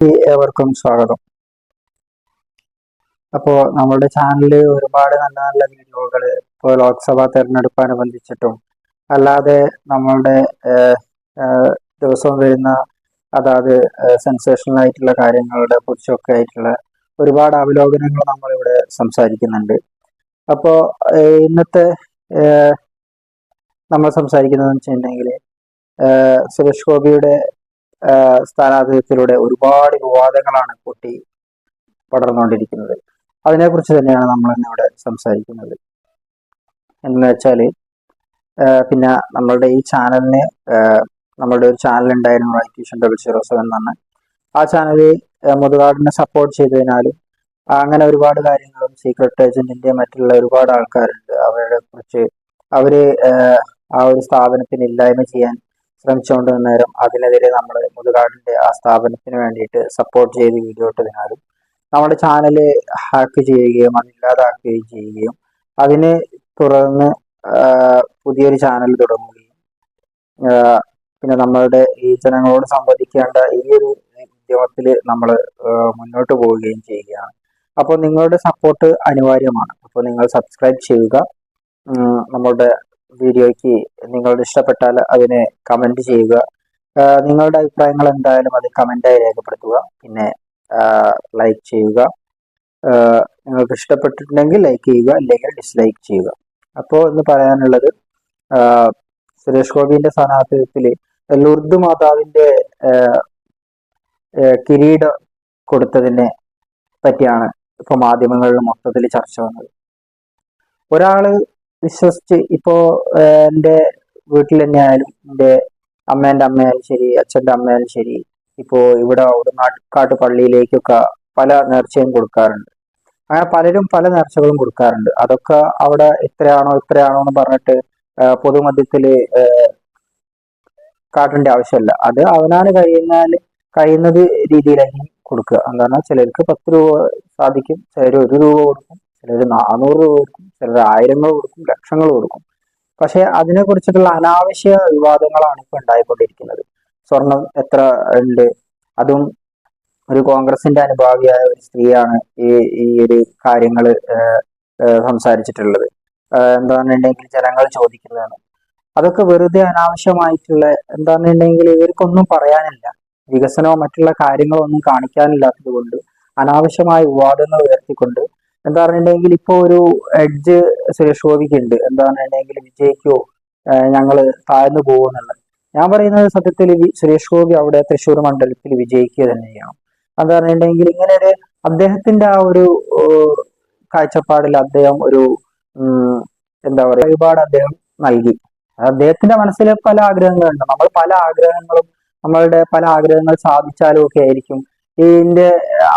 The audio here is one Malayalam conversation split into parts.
ഏവർക്കും സ്വാഗതം. അപ്പോൾ നമ്മുടെ ചാനലിൽ ഒരുപാട് നല്ല നല്ല വീഡിയോകൾ ഇപ്പോൾ ലോക്സഭാ തെരഞ്ഞെടുപ്പ് അനുബന്ധിച്ചിട്ടും അല്ലാതെ നമ്മളുടെ ദിവസവും വരുന്ന അതായത് സെൻസേഷണൽ ആയിട്ടുള്ള കാര്യങ്ങളുടെ കുറിച്ചൊക്കെ ആയിട്ടുള്ള ഒരുപാട് അവലോകനങ്ങൾ നമ്മളിവിടെ സംസാരിക്കുന്നുണ്ട്. അപ്പോൾ ഇന്നത്തെ നമ്മൾ സംസാരിക്കുന്നതെന്ന് വെച്ചിട്ടുണ്ടെങ്കിൽ സുരേഷ് ഗോപിയുടെ സ്ഥാനാർത്ഥിത്വത്തിലൂടെ ഒരുപാട് വിവാദങ്ങളാണ് പൊട്ടി പടർന്നുകൊണ്ടിരിക്കുന്നത്. അതിനെക്കുറിച്ച് തന്നെയാണ് നമ്മൾ ഇന്നിവിടെ സംസാരിക്കുന്നത്. എന്ന് വെച്ചാൽ പിന്നെ നമ്മളുടെ ഈ ചാനലിന് നമ്മളുടെ ഒരു ചാനൽ ഉണ്ടായിരുന്നു റൈറ്റ് ഡബിൾ സീറോ സെവൻ എന്നാണ്. ആ ചാനൽ മുതുകാടിനെ സപ്പോർട്ട് ചെയ്തതിനാലും അങ്ങനെ ഒരുപാട് കാര്യങ്ങളും സീക്രട്ട് ഏജന്റിന്റെ മറ്റുള്ള ഒരുപാട് ആൾക്കാരുണ്ട്. അവരെ കുറിച്ച് അവർ ആ ഒരു സ്ഥാപനത്തിന് ഇല്ലായ്മ ചെയ്യാൻ ശ്രമിച്ചുകൊണ്ട് നേരം അതിനെതിരെ നമ്മൾ മുതുകാടിന്റെ ആ സ്ഥാപനത്തിന് വേണ്ടിയിട്ട് സപ്പോർട്ട് ചെയ്ത് വീഡിയോ ഇട്ടതിനാലും നമ്മുടെ ചാനൽ ഹാക്ക് ചെയ്യുകയും അതില്ലാതാക്കുകയും ചെയ്യുകയും അതിനെ തുടർന്ന് പുതിയൊരു ചാനൽ തുടങ്ങുകയും പിന്നെ നമ്മളുടെ ഈ ജനങ്ങളോട് സംവദിക്കേണ്ട ഈ ഒരു ഉദ്യമത്തിൽ നമ്മൾ മുന്നോട്ട് പോവുകയും ചെയ്യുകയാണ്. അപ്പോൾ നിങ്ങളുടെ സപ്പോർട്ട് അനിവാര്യമാണ്. അപ്പോൾ നിങ്ങൾ സബ്സ്ക്രൈബ് ചെയ്യുക. നമ്മളുടെ വീഡിയോയ്ക്ക് നിങ്ങളുടെ ഇഷ്ടപ്പെട്ടാൽ അതിനെ കമന്റ് ചെയ്യുക. നിങ്ങളുടെ അഭിപ്രായങ്ങൾ എന്തായാലും അത് കമന്റായി രേഖപ്പെടുത്തുക. പിന്നെ ലൈക്ക് ചെയ്യുക. നിങ്ങൾക്ക് ഇഷ്ടപ്പെട്ടിട്ടുണ്ടെങ്കിൽ ലൈക്ക് ചെയ്യുക അല്ലെങ്കിൽ ഡിസ്ലൈക്ക് ചെയ്യുക. അപ്പോൾ ഇന്ന് പറയാനുള്ളത് സുരേഷ് ഗോപിന്റെ സ്ഥാനാർത്ഥിത്വത്തിൽ ലുർദ് മാതാവിന്റെ കിരീടം കൊടുത്തതിനെ പറ്റിയാണ് ഇപ്പൊ മാധ്യമങ്ങളിൽ മൊത്തത്തിൽ ചർച്ച വന്നത്. ഒരാൾ വിശ്വസിച്ച് ഇപ്പോ എന്റെ വീട്ടിൽ തന്നെ ആയാലും എന്റെ അമ്മേന്റെ അമ്മയായാലും ശരി അച്ഛന്റെ അമ്മയായാലും ശരി ഇപ്പോ ഇവിടെ ഉടനാട്ടുകാട്ട് പള്ളിയിലേക്കൊക്കെ പല നേർച്ചയും കൊടുക്കാറുണ്ട്. അങ്ങനെ പലരും പല നേർച്ചകളും കൊടുക്കാറുണ്ട്. അതൊക്കെ അവിടെ ഇത്രയാണോ ഇത്രയാണോ എന്ന് പറഞ്ഞിട്ട് പൊതുമധ്യത്തിൽ കാട്ടേണ്ട ആവശ്യമില്ല. അത് അവനാണ് കഴിയുന്നാൽ കഴിയുന്നത് രീതിയിലായിരിക്കും കൊടുക്കുക. എന്താണ് ചിലർക്ക് പത്ത് രൂപ സാധിക്കും ചിലർ ഒരു രൂപ കൊടുക്കും. ചിലർ നാനൂറ് രൂപ കൊടുക്കും ചിലർ ആയിരങ്ങൾ കൊടുക്കും ലക്ഷങ്ങൾ കൊടുക്കും. പക്ഷെ അതിനെ കുറിച്ചിട്ടുള്ള അനാവശ്യ വിവാദങ്ങളാണ് ഇപ്പൊ ഉണ്ടായിക്കൊണ്ടിരിക്കുന്നത്. സ്വർണം എത്ര ഉണ്ട്? അതും ഒരു കോൺഗ്രസിന്റെ അനുഭാവിയായ ഒരു സ്ത്രീയാണ് ഈ ഈ ഒരു കാര്യങ്ങൾ സംസാരിച്ചിട്ടുള്ളത്. എന്താണെന്നുണ്ടെങ്കിൽ ജനങ്ങൾ ചോദിക്കുന്നതാണ്. അതൊക്കെ വെറുതെ അനാവശ്യമായിട്ടുള്ള എന്താണെന്നുണ്ടെങ്കിൽ ഇവർക്കൊന്നും പറയാനില്ല. വികസനമോ മറ്റുള്ള കാര്യങ്ങളോ ഒന്നും കാണിക്കാനില്ലാത്തത് കൊണ്ട് അനാവശ്യമായ വിവാദങ്ങൾ ഉയർത്തിക്കൊണ്ട് എന്താ പറഞ്ഞിട്ടുണ്ടെങ്കിൽ ഇപ്പൊ ഒരു എഡ്ജ് സുരേഷ് ഗോപിക്ക് ഉണ്ട്. എന്താ പറഞ്ഞിട്ടുണ്ടെങ്കിൽ വിജയിക്കോ ഞങ്ങൾ താഴ്ന്നു പോകുന്നുള്ളത് ഞാൻ പറയുന്നത് സത്യത്തിൽ സുരേഷ് ഗോപി അവിടെ തൃശ്ശൂർ മണ്ഡലത്തിൽ വിജയിക്കുക തന്നെ ചെയ്യണം എന്താ പറഞ്ഞിട്ടുണ്ടെങ്കിൽ ഇങ്ങനെ ഒരു അദ്ദേഹത്തിന്റെ ആ ഒരു കാഴ്ചപ്പാടിൽ അദ്ദേഹം ഒരു എന്താ പറയുക ഒരുപാട് അദ്ദേഹം നൽകി. അദ്ദേഹത്തിന്റെ മനസ്സിൽ പല ആഗ്രഹങ്ങളുണ്ട്. നമ്മൾ പല ആഗ്രഹങ്ങളും നമ്മളുടെ പല ആഗ്രഹങ്ങൾ സാധിച്ചാലും ഒക്കെ ആയിരിക്കും ഇതിന്റെ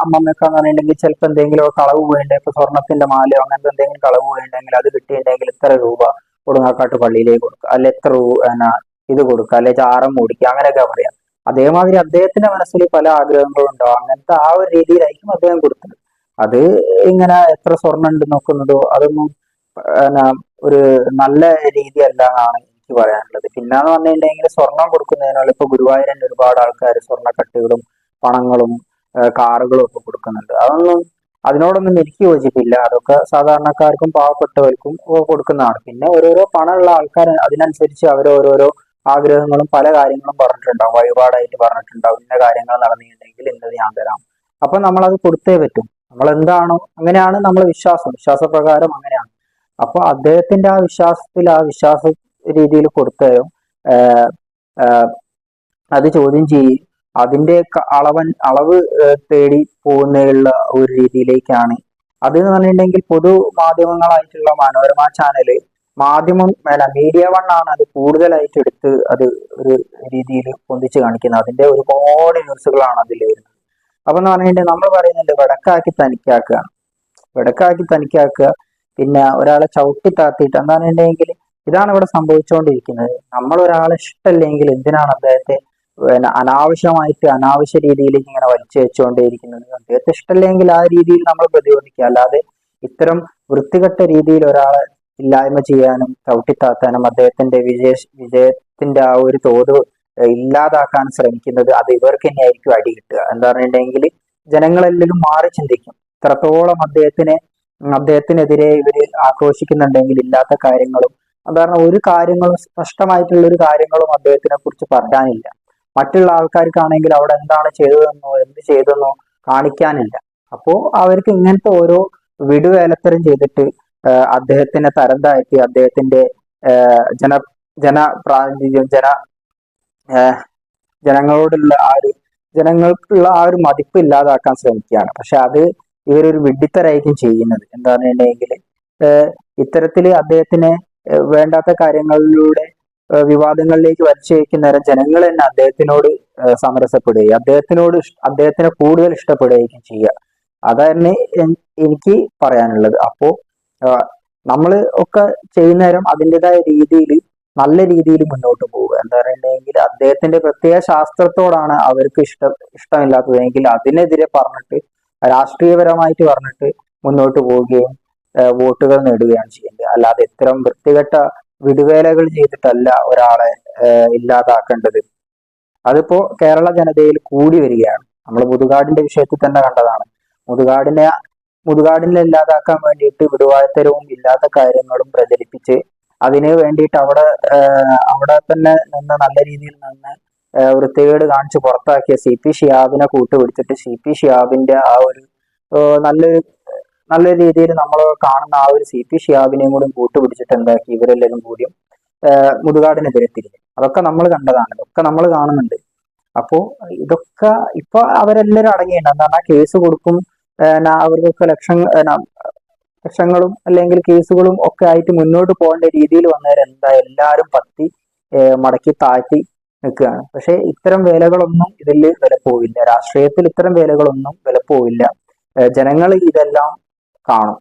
അമ്മമ്മയൊക്കെ പറഞ്ഞിട്ടുണ്ടെങ്കിൽ ചിലപ്പോൾ എന്തെങ്കിലും കളവ് പോയിണ്ടെങ്കിൽ ഇപ്പൊ സ്വർണത്തിന്റെ മാലയോ അങ്ങനത്തെ എന്തെങ്കിലും കളവ് പോയിണ്ടെങ്കിൽ അത് കിട്ടിയിട്ടുണ്ടെങ്കിൽ ഇത്ര രൂപ കൊടുങ്ങാക്കാട്ട് പള്ളിയിലേക്ക് കൊടുക്കുക. അല്ലെ എത്ര എന്നാ ഇത് കൊടുക്കുക. അല്ലെ ചാരം മൂടിക്കുക. അങ്ങനെയൊക്കെ പറയാം. അതേമാതിരി അദ്ദേഹത്തിന്റെ മനസ്സിൽ പല ആഗ്രഹങ്ങളും ഉണ്ടാവും. അങ്ങനത്തെ ആ ഒരു രീതിയിലായിരിക്കും അദ്ദേഹം കൊടുത്തത്. അത് ഇങ്ങനെ എത്ര സ്വർണം ഉണ്ട് നോക്കുന്നതോ അതൊന്നും ഒരു നല്ല രീതിയല്ല എന്നാണ് എനിക്ക് പറയാനുള്ളത്. പിന്നെന്ന് പറഞ്ഞിട്ടുണ്ടെങ്കിൽ സ്വർണം കൊടുക്കുന്നതിനുള്ള ഇപ്പൊ ഗുരുവായൂരന്റെ ഒരുപാട് ആൾക്കാർ സ്വർണക്കട്ടുകളും പണങ്ങളും കാറുകളും ഒക്കെ കൊടുക്കുന്നുണ്ട്. അതൊന്നും അതിനോടൊന്നും എനിക്ക് യോജിപ്പില്ല. അതൊക്കെ സാധാരണക്കാർക്കും പാവപ്പെട്ടവർക്കും കൊടുക്കുന്നതാണ്. പിന്നെ ഓരോരോ പണമുള്ള ആൾക്കാർ അതിനനുസരിച്ച് അവർ ഓരോരോ ആഗ്രഹങ്ങളും പല കാര്യങ്ങളും പറഞ്ഞിട്ടുണ്ടാവും. വഴിപാടായിട്ട് പറഞ്ഞിട്ടുണ്ടാവും. ഇന്ന കാര്യങ്ങൾ നടന്നിട്ടുണ്ടെങ്കിൽ ഇന്നത് ഞാൻ തരാം. അപ്പൊ നമ്മളത് കൊടുത്തേ പറ്റും. നമ്മൾ എന്താണോ അങ്ങനെയാണ് നമ്മൾ വിശ്വാസം. വിശ്വാസപ്രകാരം അങ്ങനെയാണ്. അപ്പൊ അദ്ദേഹത്തിന്റെ ആ വിശ്വാസത്തിൽ ആ വിശ്വാസ രീതിയിൽ കൊടുത്തതും അത് ചോദ്യം ചെയ്യും അതിന്റെ അളവൻ അളവ് തേടി പോകുന്നതിനുള്ള ഒരു രീതിയിലേക്കാണ്. അത് എന്ന് പറഞ്ഞിട്ടുണ്ടെങ്കിൽ പൊതു മാധ്യമങ്ങളായിട്ടുള്ള മനോരമ ചാനൽ മാധ്യമം അല്ല മീഡിയ വൺ ആണ് അത് കൂടുതലായിട്ട് എടുത്ത് അത് ഒരു രീതിയിൽ പൊന്തിച്ച് കാണിക്കുന്നത്. അതിന്റെ ഒരുപാട് ന്യൂസുകളാണ് അതിൽ വരുന്നത്. അപ്പൊ എന്ന് പറഞ്ഞിട്ടുണ്ടെങ്കിൽ നമ്മൾ പറയുന്നുണ്ട് വടക്കാക്കി തനിക്കാക്കുകയാണ് വടക്കാക്കി തനിക്കാക്കുക. പിന്നെ ഒരാളെ ചവിട്ടി താത്തിയിട്ട് എന്താണെന്നുണ്ടെങ്കിൽ ഇതാണ് ഇവിടെ സംഭവിച്ചുകൊണ്ടിരിക്കുന്നത് നമ്മൾ ഒരാളെ ഇഷ്ടമല്ലെങ്കിൽ എന്തിനാണ് അദ്ദേഹത്തെ പിന്നെ അനാവശ്യമായിട്ട് അനാവശ്യ രീതിയിലേക്ക് ഇങ്ങനെ വലിച്ചു വെച്ചുകൊണ്ടേയിരിക്കുന്നത് അദ്ദേഹത്തെ ഇഷ്ടമല്ലെങ്കിൽ ആ രീതിയിൽ നമ്മൾ പ്രതിരോധിക്കുക. അല്ലാതെ ഇത്തരം വൃത്തികെട്ട രീതിയിൽ ഒരാളെ ഇല്ലായ്മ ചെയ്യാനും ചവിട്ടിത്താത്താനും അദ്ദേഹത്തിന്റെ വിജയ വിജയത്തിന്റെ ആ ഒരു തോത് ഇല്ലാതാക്കാൻ ശ്രമിക്കുന്നത് അത് ഇവർക്ക് തന്നെയായിരിക്കും അടി കിട്ടുക. എന്താ പറഞ്ഞിട്ടുണ്ടെങ്കിൽ ജനങ്ങളെല്ലാം മാറി ചിന്തിക്കും. ഇത്രത്തോളം അദ്ദേഹത്തിനെ അദ്ദേഹത്തിനെതിരെ ഇവർ ആക്രോശിക്കുന്നുണ്ടെങ്കിൽ ഇല്ലാത്ത കാര്യങ്ങളും കാരണം ഒരു കാര്യങ്ങളും സ്പഷ്ടമായിട്ടുള്ള ഒരു കാര്യങ്ങളും അദ്ദേഹത്തിനെ കുറിച്ച് പറയാനില്ല. മറ്റുള്ള ആൾക്കാർക്കാണെങ്കിൽ അവിടെ എന്താണ് ചെയ്തതെന്നോ എന്ത് ചെയ്തെന്നോ കാണിക്കാനില്ല. അപ്പോ അവർക്ക് ഇങ്ങനത്തെ ഓരോ വിടുവേലത്തരം ചെയ്തിട്ട് അദ്ദേഹത്തിനെ തരം അദ്ദേഹത്തിന്റെ ജന ജന പ്രാതിനിധ്യം ജന ജനങ്ങളോടുള്ള ആ ഒരു ജനങ്ങൾക്കുള്ള ആ ഒരു മതിപ്പ് ഇല്ലാതാക്കാൻ ശ്രമിക്കുകയാണ്. പക്ഷെ അത് ഇവരൊരു വിഡ്ഢിത്തരായിരിക്കും ചെയ്യുന്നത്. എന്താണെന്നുണ്ടെങ്കിൽ ഇത്തരത്തിൽ അദ്ദേഹത്തിനെ വേണ്ടാത്ത കാര്യങ്ങളിലൂടെ വിവാദങ്ങളിലേക്ക് വലിച്ചയക്കുന്ന നേരം ജനങ്ങൾ തന്നെ അദ്ദേഹത്തിനോട് സമരസപ്പെടുകയും അദ്ദേഹത്തിനോട് അദ്ദേഹത്തിനെ കൂടുതൽ ഇഷ്ടപ്പെടുകയും ചെയ്യുക. അതാണ് എനിക്ക് പറയാനുള്ളത്. അപ്പോ നമ്മൾ ഒക്കെ ചെയ്യുന്ന നേരം അതിന്റെതായ രീതിയിൽ നല്ല രീതിയിൽ മുന്നോട്ട് പോവുക. എന്താ പറയുകയാണെങ്കിൽ അദ്ദേഹത്തിന്റെ പ്രത്യേക ശാസ്ത്രത്തോടാണ് അവർക്ക് ഇഷ്ടം ഇഷ്ടമില്ലാത്തതെങ്കിൽ അതിനെതിരെ പറഞ്ഞിട്ട് രാഷ്ട്രീയപരമായിട്ട് പറഞ്ഞിട്ട് മുന്നോട്ട് പോവുകയും വോട്ടുകൾ നേടുകയാണ് ചെയ്യേണ്ടത്. അല്ലാതെ ഇത്തരം വൃത്തികെട്ട വിടുവേലകൾ ചെയ്തിട്ടല്ല ഒരാളെ ഇല്ലാതാക്കേണ്ടത്. അതിപ്പോ കേരള ജനതയിൽ കൂടി വരികയാണ്. നമ്മൾ മുതുകാടിന്റെ വിഷയത്തിൽ തന്നെ കണ്ടതാണ്. മുതുകാടിനെ മുതുകാടിനെ ഇല്ലാതാക്കാൻ വേണ്ടിയിട്ട് വിടുവായത്തരവും ഇല്ലാത്ത കാര്യങ്ങളും പ്രചരിപ്പിച്ച് അതിന് വേണ്ടിയിട്ട് അവിടെ അവിടെ തന്നെ നിന്ന് നല്ല രീതിയിൽ നിന്ന് വൃത്തികേട് കാണിച്ച് പുറത്താക്കിയ സി പി ഷിയാബിനെ കൂട്ടുപിടിച്ചിട്ട് സി പി ഷിയാബിന്റെ ആ ഒരു നല്ലൊരു നല്ല രീതിയിൽ നമ്മൾ കാണുന്ന ആ ഒരു സി പി ഷിയാബിനെയും കൂടി കൂട്ടുപിടിച്ചിട്ട് എന്താക്കി ഇവരെല്ലാവരും കൂടിയും മുതുകാടിനെതിരെ തിരിഞ്ഞു. അതൊക്കെ നമ്മൾ കണ്ടതാണ്. ഇതൊക്കെ നമ്മൾ കാണുന്നുണ്ട്. അപ്പോ ഇതൊക്കെ ഇപ്പൊ അവരെല്ലാവരും അടങ്ങിയിട്ടുണ്ട്. എന്താണ് കേസ് കൊടുക്കും അവർക്കൊക്കെ ലക്ഷം ലക്ഷങ്ങളും അല്ലെങ്കിൽ കേസുകളും ഒക്കെ ആയിട്ട് മുന്നോട്ട് പോകേണ്ട രീതിയിൽ വന്നവർ എന്താ എല്ലാവരും പത്തി മടക്കി താഴ്ത്തി നിൽക്കുകയാണ്. പക്ഷേ ഇത്തരം വേലകളൊന്നും ഇതിൽ വില പോവില്ല. രാഷ്ട്രീയത്തിൽ ഇത്തരം വേലകളൊന്നും വില പോവില്ല. ജനങ്ങൾ ഇതെല്ലാം കാണും.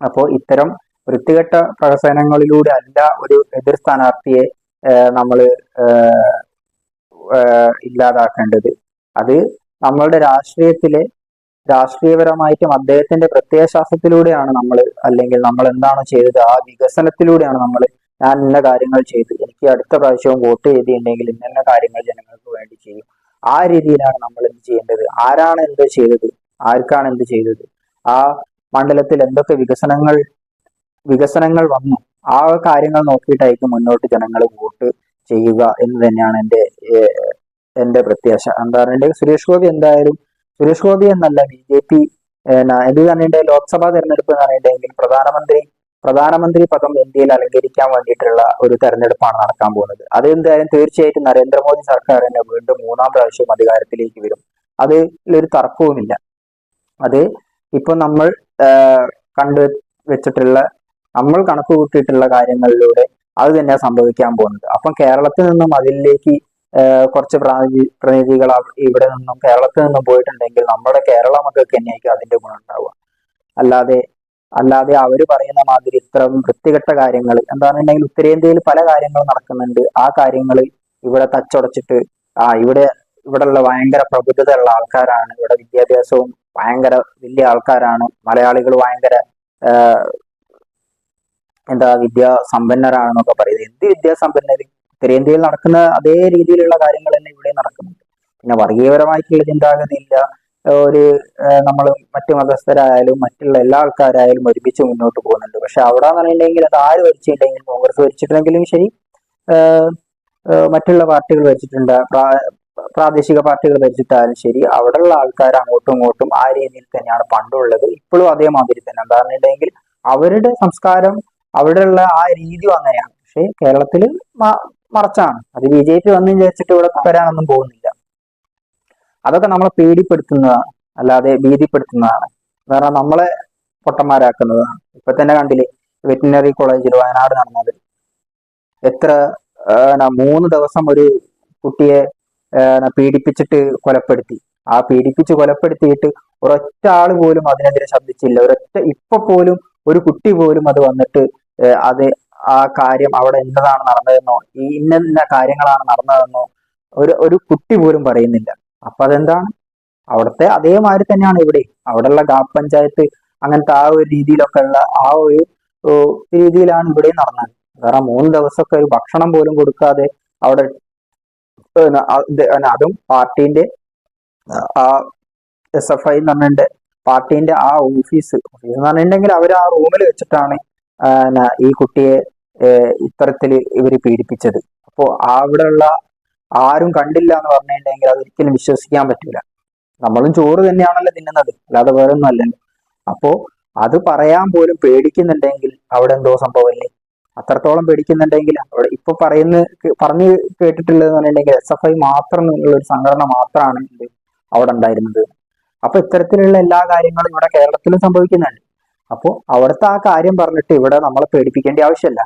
അപ്പോൾ ഇത്തരം വൃത്തികെട്ട പ്രഹസനങ്ങളിലൂടെ അല്ല ഒരു എതിർ സ്ഥാനാർത്ഥിയെ നമ്മൾ ഇല്ലാതാക്കേണ്ടത്. അത് നമ്മളുടെ രാഷ്ട്രീയത്തിലെ രാഷ്ട്രീയപരമായിട്ടും അദ്ദേഹത്തിന്റെ പ്രത്യയശാസ്ത്രത്തിലൂടെയാണ് നമ്മൾ അല്ലെങ്കിൽ നമ്മൾ എന്താണ് ചെയ്തത് ആ വികസനത്തിലൂടെയാണ് നമ്മൾ ഞാൻ ഇന്ന കാര്യങ്ങൾ ചെയ്തു എനിക്ക് അടുത്ത പ്രാവശ്യവും വോട്ട് ചെയ്തിട്ടുണ്ടെങ്കിൽ ഇന്ന കാര്യങ്ങൾ ജനങ്ങൾക്ക് വേണ്ടി ചെയ്യും. ആ രീതിയിലാണ് നമ്മൾ എന്ത് ചെയ്യേണ്ടത്? ആരാണ് എന്ത് ചെയ്തത്? ആർക്കാണ് എന്ത് ചെയ്തത്? ആ മണ്ഡലത്തിൽ എന്തൊക്കെ വികസനങ്ങൾ വികസനങ്ങൾ വന്നു? ആ കാര്യങ്ങൾ നോക്കിയിട്ടായിരിക്കും മുന്നോട്ട് ജനങ്ങൾ വോട്ട് ചെയ്യുക എന്ന് തന്നെയാണ് എന്റെ എന്റെ പ്രത്യാശ. എന്താ പറയുക സുരേഷ് ഗോപി എന്തായാലും സുരേഷ് ഗോപി എന്നല്ല ബി ജെ പി എന്ത് തന്നെ ലോക്സഭാ തെരഞ്ഞെടുപ്പ് എന്ന് പറഞ്ഞിട്ടുണ്ടെങ്കിൽ പ്രധാനമന്ത്രി പ്രധാനമന്ത്രി പദം ഇന്ത്യയിൽ അലങ്കരിക്കാൻ വേണ്ടിയിട്ടുള്ള ഒരു തെരഞ്ഞെടുപ്പാണ് നടക്കാൻ പോകുന്നത്. അത് എന്തായാലും തീർച്ചയായിട്ടും നരേന്ദ്രമോദി സർക്കാർ തന്നെ വീണ്ടും മൂന്നാം പ്രാവശ്യം അധികാരത്തിലേക്ക് വരും. അതിലൊരു തർക്കവുമില്ല. അത് ഇപ്പൊ നമ്മൾ കണ്ടു വെച്ചിട്ടുള്ള നമ്മൾ കണക്ക് കൂട്ടിയിട്ടുള്ള കാര്യങ്ങളിലൂടെ അത് തന്നെ സംഭവിക്കാൻ പോകുന്നത്. അപ്പം കേരളത്തിൽ നിന്നും അതിലേക്ക് കുറച്ച് പ്രാതി പ്രതിനിധികൾ ഇവിടെ നിന്നും കേരളത്തിൽ നിന്നും പോയിട്ടുണ്ടെങ്കിൽ നമ്മുടെ കേരള മക്കൾക്ക് തന്നെയായിരിക്കും അതിന്റെ ഗുണം ഉണ്ടാവുക. അല്ലാതെ അല്ലാതെ അവർ പറയുന്ന മാതിരി ഇത്തരം വൃത്തികെട്ട കാര്യങ്ങൾ എന്താണെന്നുണ്ടെങ്കിൽ ഉത്തരേന്ത്യയിൽ പല കാര്യങ്ങളും നടക്കുന്നുണ്ട്. ആ കാര്യങ്ങൾ ഇവിടെ തച്ചുടച്ചിട്ട് ആ ഇവിടെ ഇവിടെയുള്ള ഭയങ്കര പ്രബുദ്ധതയുള്ള ആൾക്കാരാണ്. ഇവിടെ വിദ്യാഭ്യാസവും ഭയങ്കര വലിയ ആൾക്കാരാണ്. മലയാളികൾ ഭയങ്കര എന്താ വിദ്യാ വിദ്യാസമ്പന്നരാണെന്നൊക്കെ പറയുന്നത് എന്ത് വിദ്യാസമ്പന്നർ ഉത്തരേന്ത്യയിൽ നടക്കുന്ന അതേ രീതിയിലുള്ള കാര്യങ്ങൾ തന്നെ ഇവിടെ നടക്കുന്നുണ്ട്. പിന്നെ വർഗീയപരമായിട്ടുള്ള ചിന്താഗതിയില്ല ഒരു നമ്മൾ മറ്റു മതസ്ഥരായാലും മറ്റുള്ള എല്ലാ ആൾക്കാരായാലും ഒരുമിച്ച് മുന്നോട്ട് പോകുന്നുണ്ട്. പക്ഷെ അവിടെ എന്ന് പറഞ്ഞിട്ടുണ്ടെങ്കിൽ അത് ആര് ഭരിച്ചിട്ടുണ്ടെങ്കിൽ കോൺഗ്രസ് ഭരിച്ചിട്ടുണ്ടെങ്കിലും ശരി മറ്റുള്ള പാർട്ടികൾ ഭരിച്ചിട്ടുണ്ട്. പ്രാ- പ്രാദേശിക പാർട്ടികൾ ഭരിച്ചിട്ടായാലും ശരി അവിടെയുള്ള ആൾക്കാർ അങ്ങോട്ടും ഇങ്ങോട്ടും ആ രീതിയിൽ തന്നെയാണ് പണ്ടുള്ളത്. ഇപ്പോഴും അതേമാതിരി തന്നെ. എന്താണെന്നുണ്ടെങ്കിൽ അവരുടെ സംസ്കാരം അവിടെയുള്ള ആ രീതി അങ്ങനെയാണ്. പക്ഷെ കേരളത്തിൽ മറച്ചാണ്. അത് ബി ജെ പി വന്നു വിചാരിച്ചിട്ട് ഇവിടെ വരാനൊന്നും പോകുന്നില്ല. അതൊക്കെ നമ്മളെ പേടിപ്പെടുത്തുന്നതാണ്. അല്ലാതെ ഭീതിപ്പെടുത്തുന്നതാണ്. കാരണം നമ്മളെ പൊട്ടന്മാരാക്കുന്നതാണ്. ഇപ്പൊ തന്നെ കണ്ടില്ലേ വെറ്റിനറി കോളേജിൽ വയനാട് നടന്നത്. എത്ര മൂന്ന് ദിവസം ഒരു കുട്ടിയെ പീഡിപ്പിച്ചിട്ട് കൊലപ്പെടുത്തി. ആ പീഡിപ്പിച്ച് കൊലപ്പെടുത്തിയിട്ട് ഒരൊറ്റ ആൾ പോലും അതിനെതിരെ ശബ്ദിച്ചില്ല. ഒരൊറ്റ ഇപ്പൊ പോലും ഒരു കുട്ടി പോലും അത് വന്നിട്ട് അത് ആ കാര്യം അവിടെ ഇന്നതാണ് നടന്നതെന്നോ ഈ ഇന്ന ഇന്ന കാര്യങ്ങളാണ് നടന്നതെന്നോ ഒരു ഒരു കുട്ടി പോലും പറയുന്നില്ല. അപ്പൊ അതെന്താണ്? അവിടുത്തെ അതേമാതിരി തന്നെയാണ് ഇവിടെ. അവിടെയുള്ള ഗ്രാമ പഞ്ചായത്ത് അങ്ങനത്തെ ആ ഒരു രീതിയിലൊക്കെ ഉള്ള ആ ഒരു രീതിയിലാണ് ഇവിടെ നടന്നത്. കാരണം മൂന്ന് ദിവസമൊക്കെ ഒരു ഭക്ഷണം പോലും കൊടുക്കാതെ അവിടെ അത് പാർട്ടീന്റെ ആ എസ് എഫ് ഐ എന്ന് പറഞ്ഞിട്ട് പാർട്ടീന്റെ ആ ഓഫീസ് ഓഫീസ് എന്ന് പറഞ്ഞിട്ടുണ്ടെങ്കിൽ അവർ ആ റൂമിൽ വെച്ചിട്ടാണ് ഈ കുട്ടിയെ ഇത്തരത്തിൽ ഇവർ പീഡിപ്പിച്ചത്. അപ്പോ അവിടെയുള്ള ആരും കണ്ടില്ല എന്ന് പറഞ്ഞിട്ടുണ്ടെങ്കിൽ അതൊരിക്കലും വിശ്വസിക്കാൻ പറ്റൂല. നമ്മളും ചോറ് തന്നെയാണല്ലോ തിന്നുന്നത് അല്ലാതെ വേറെ ഒന്നും അല്ലല്ലോ. അപ്പോ അത് പറയാൻ പോലും പേടിക്കുന്നുണ്ടെങ്കിൽ അവിടെ എന്തോ സംഭവമല്ലേ അത്രത്തോളം പേടിക്കുന്നുണ്ടെങ്കിൽ അവിടെ ഇപ്പൊ പറയുന്ന പറഞ്ഞു കേട്ടിട്ടുള്ളത് പറഞ്ഞിട്ടുണ്ടെങ്കിൽ എസ് എഫ് ഐ മാത്രം ഉള്ള ഒരു സംഘടന മാത്രമാണ് അവിടെ ഉണ്ടായിരുന്നത്. അപ്പൊ ഇത്തരത്തിലുള്ള എല്ലാ കാര്യങ്ങളും ഇവിടെ കേരളത്തിലും സംഭവിക്കുന്നുണ്ട്. അപ്പോൾ അവിടുത്തെ ആ കാര്യം പറഞ്ഞിട്ട് ഇവിടെ നമ്മളെ പേടിപ്പിക്കേണ്ട ആവശ്യമില്ല.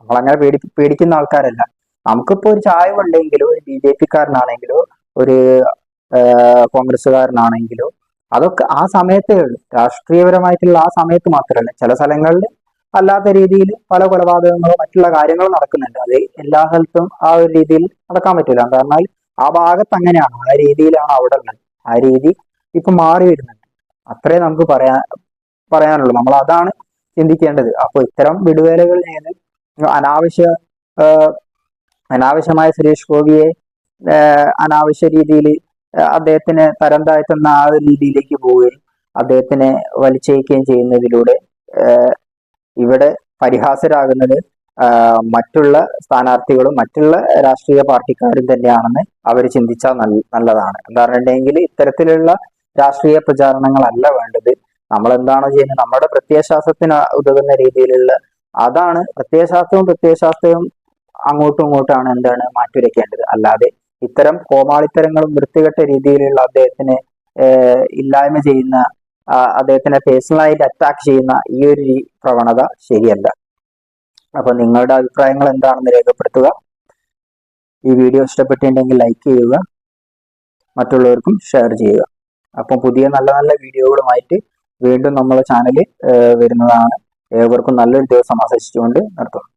നമ്മളങ്ങനെ പേടി പേടിക്കുന്ന ആൾക്കാരല്ല. നമുക്കിപ്പോ ഒരു ചായ ഉണ്ടെങ്കിലോ ഒരു ബി ജെ പിക്കാരനാണെങ്കിലോ ഒരു കോൺഗ്രസ്സുകാരനാണെങ്കിലോ അതൊക്കെ ആ സമയത്തേ ഉള്ളൂ. രാഷ്ട്രീയപരമായിട്ടുള്ള ആ സമയത്ത് മാത്രമല്ല. ചില സ്ഥലങ്ങളിൽ അല്ലാത്ത രീതിയിൽ പല കൊലപാതകങ്ങളോ മറ്റുള്ള കാര്യങ്ങളും നടക്കുന്നുണ്ട്. അത് എല്ലാ സ്ഥലത്തും ആ ഒരു രീതിയിൽ നടക്കാൻ പറ്റില്ല. കാരണം ആ ഭാഗത്ത് അങ്ങനെയാണ്. ആ രീതിയിലാണ് അവിടെ ഉള്ളത്. ആ രീതി ഇപ്പൊ മാറി വരുന്നുണ്ട്. അത്രേ നമുക്ക് പറയാ പറയാനുള്ളൂ. നമ്മൾ അതാണ് ചിന്തിക്കേണ്ടത്. അപ്പോൾ ഇത്തരം വിടുവേലകൾ ചെയ്ത് അനാവശ്യ അനാവശ്യമായ സുരേഷ് ഗോപിയെ അനാവശ്യ രീതിയിൽ അദ്ദേഹത്തിന് തരം താഴ്ത്തുന്ന ആ ഒരു രീതിയിലേക്ക് പോവുകയും അദ്ദേഹത്തിനെ വലിച്ചയക്കുകയും ചെയ്യുന്നതിലൂടെ ഇവിടെ പരിഹാസരാകുന്നത് മറ്റുള്ള സ്ഥാനാർത്ഥികളും മറ്റുള്ള രാഷ്ട്രീയ പാർട്ടിക്കാരും തന്നെയാണെന്ന് അവർ ചിന്തിച്ചാൽ നല്ല നല്ലതാണ്. എന്താ പറഞ്ഞിട്ടുണ്ടെങ്കിൽ ഇത്തരത്തിലുള്ള രാഷ്ട്രീയ പ്രചാരണങ്ങളല്ല വേണ്ടത്. നമ്മൾ എന്താണോ ചെയ്യുന്നത്? നമ്മുടെ പ്രത്യയശാസ്ത്രത്തിന് ഉതകുന്ന രീതിയിലുള്ള അതാണ് പ്രത്യയശാസ്ത്രവും പ്രത്യയശാസ്ത്രവും അങ്ങോട്ടും ഇങ്ങോട്ടാണ് എന്താണ് മാറ്റിവെക്കേണ്ടത്. അല്ലാതെ ഇത്തരം കോമാളിത്തരങ്ങളും വൃത്തികെട്ട രീതിയിലുള്ള അദ്ദേഹത്തിന് ഇല്ലായ്മ ചെയ്യുന്ന അദ്ദേഹത്തിനെ പേഴ്സണലായിട്ട് അറ്റാക്ക് ചെയ്യുന്ന ഈ ഒരു പ്രവണത ശരിയല്ല. അപ്പൊ നിങ്ങളുടെ അഭിപ്രായങ്ങൾ എന്താണെന്ന് രേഖപ്പെടുത്തുക. ഈ വീഡിയോ ഇഷ്ടപ്പെട്ടിട്ടുണ്ടെങ്കിൽ ലൈക്ക് ചെയ്യുക. മറ്റുള്ളവർക്കും ഷെയർ ചെയ്യുക. അപ്പം പുതിയ നല്ല നല്ല വീഡിയോകളുമായിട്ട് വീണ്ടും നമ്മളെ ചാനൽ വരുന്നതാണ്. ഏവർക്കും നല്ലൊരു ദിവസം ആശംസിച്ചുകൊണ്ട് നിർത്തുന്നു.